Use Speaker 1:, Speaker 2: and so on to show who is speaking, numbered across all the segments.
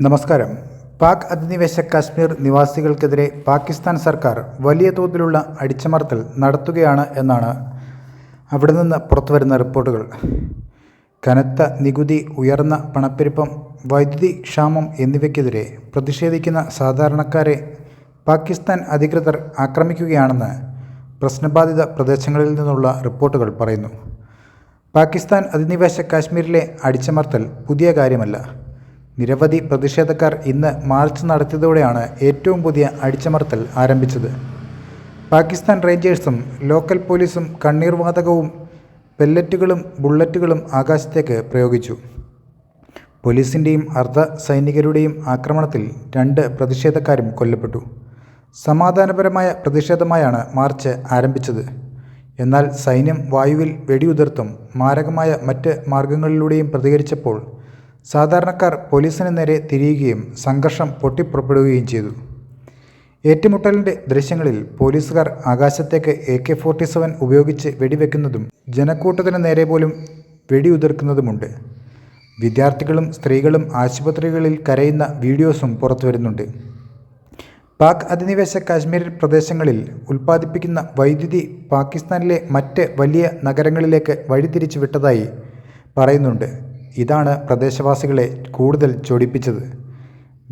Speaker 1: നമസ്കാരം. പാക് അധിനിവേശ കാശ്മീർ നിവാസികൾക്കെതിരെ പാകിസ്ഥാൻ സർക്കാർ വലിയ തോതിലുള്ള അടിച്ചമർത്തൽ നടത്തുകയാണ് എന്നാണ് അവിടെ നിന്ന് പുറത്തുവരുന്ന റിപ്പോർട്ടുകൾ. കനത്ത നികുതി ഉയർന്ന പണപ്പെരുപ്പം വൈദ്യുതി ക്ഷാമം എന്നിവയ്ക്കെതിരെ പ്രതിഷേധിക്കുന്ന സാധാരണക്കാരെ പാകിസ്ഥാൻ അധികൃതർ ആക്രമിക്കുകയാണെന്ന് പ്രശ്നബാധിത പ്രദേശങ്ങളിൽ നിന്നുള്ള റിപ്പോർട്ടുകൾ പറയുന്നു. പാകിസ്ഥാൻ അധിനിവേശ കാശ്മീരിലെ അടിച്ചമർത്തൽ പുതിയ കാര്യമല്ല. നിരവധി പ്രതിഷേധക്കാർ ഇന്ന് മാർച്ച് നടത്തിയതോടെയാണ് ഏറ്റവും പുതിയ അടിച്ചമർത്തൽ ആരംഭിച്ചത്. പാകിസ്ഥാൻ റേഞ്ചേഴ്സും ലോക്കൽ പോലീസും കണ്ണീർവാതകവും പെല്ലറ്റുകളും ബുള്ളറ്റുകളും ആകാശത്തേക്ക് പ്രയോഗിച്ചു. പോലീസിന്റെയും അർദ്ധ സൈനികരുടെയും ആക്രമണത്തിൽ രണ്ട് പ്രതിഷേധക്കാരും കൊല്ലപ്പെട്ടു. സമാധാനപരമായ പ്രതിഷേധമായാണ് മാർച്ച് ആരംഭിച്ചത്. എന്നാൽ സൈന്യം വായുവിൽ വെടിയുതിർത്തും മാരകമായ മറ്റ് മാർഗങ്ങളിലൂടെയും പ്രതികരിച്ചപ്പോൾ സാധാരണക്കാർ പോലീസിന് നേരെ തിരിയുകയും സംഘർഷം പൊട്ടിപ്പുറപ്പെടുകയും ചെയ്തു. ഏറ്റുമുട്ടലിന്റെ ദൃശ്യങ്ങളിൽ പോലീസുകാർ ആകാശത്തേക്ക് എ കെ ഫോർട്ടി സെവൻ ഉപയോഗിച്ച് വെടിവെക്കുന്നതും ജനക്കൂട്ടത്തിന് നേരെ പോലും വെടിയുതിർക്കുന്നതുമുണ്ട്. വിദ്യാർത്ഥികളും സ്ത്രീകളും ആശുപത്രികളിൽ കരയുന്ന വീഡിയോസും പുറത്തു വരുന്നുണ്ട്. പാക് അധിനിവേശ കാശ്മീർ പ്രദേശങ്ങളിൽ ഉൽപ്പാദിപ്പിക്കുന്ന വൈദ്യുതി പാകിസ്ഥാനിലെ മറ്റ് വലിയ നഗരങ്ങളിലേക്ക് വഴിതിരിച്ചു വിട്ടതായി പറയുന്നുണ്ട്. ഇതാണ് പ്രദേശവാസികളെ കൂടുതൽ ചൊടിപ്പിച്ചത്.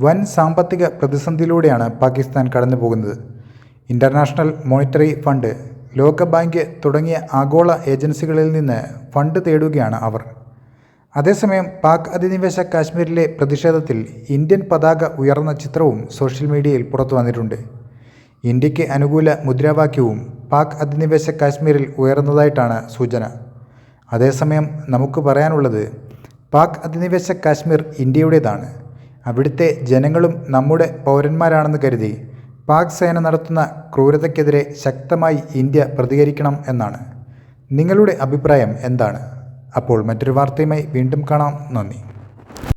Speaker 1: വൻ സാമ്പത്തിക പ്രതിസന്ധിയിലൂടെയാണ് പാകിസ്ഥാൻ കടന്നു പോകുന്നത് ഇന്റർനാഷണൽ മോണിറ്ററി ഫണ്ട് ലോകബാങ്ക് തുടങ്ങിയ ആഗോള ഏജൻസികളിൽ നിന്ന് ഫണ്ട് തേടുകയാണ് അവർ. അതേസമയം പാക് അധിനിവേശ കാശ്മീരിലെ പ്രതിഷേധത്തിൽ ഇന്ത്യൻ പതാക ഉയർന്ന ചിത്രവും സോഷ്യൽ മീഡിയയിൽ പുറത്തു വന്നിട്ടുണ്ട്. ഇന്ത്യയ്ക്ക് അനുകൂല മുദ്രാവാക്യവും പാക് അധിനിവേശ കാശ്മീരിൽ ഉയർന്നതായിട്ടാണ് സൂചന. അതേസമയം നമുക്ക് പറയാനുള്ളത് പാക് അധിനിവേശ കാശ്മീർ ഇന്ത്യയുടേതാണ്. അവിടുത്തെ ജനങ്ങളും നമ്മുടെ പൗരന്മാരാണെന്ന് കരുതി പാക് സേന നടത്തുന്ന ക്രൂരതയ്ക്കെതിരെ ശക്തമായി ഇന്ത്യ പ്രതികരിക്കണം എന്നാണ്. നിങ്ങളുടെ അഭിപ്രായം എന്താണ്? അപ്പോൾ മറ്റൊരു വാർത്തയുമായി വീണ്ടും കാണാം. നന്ദി.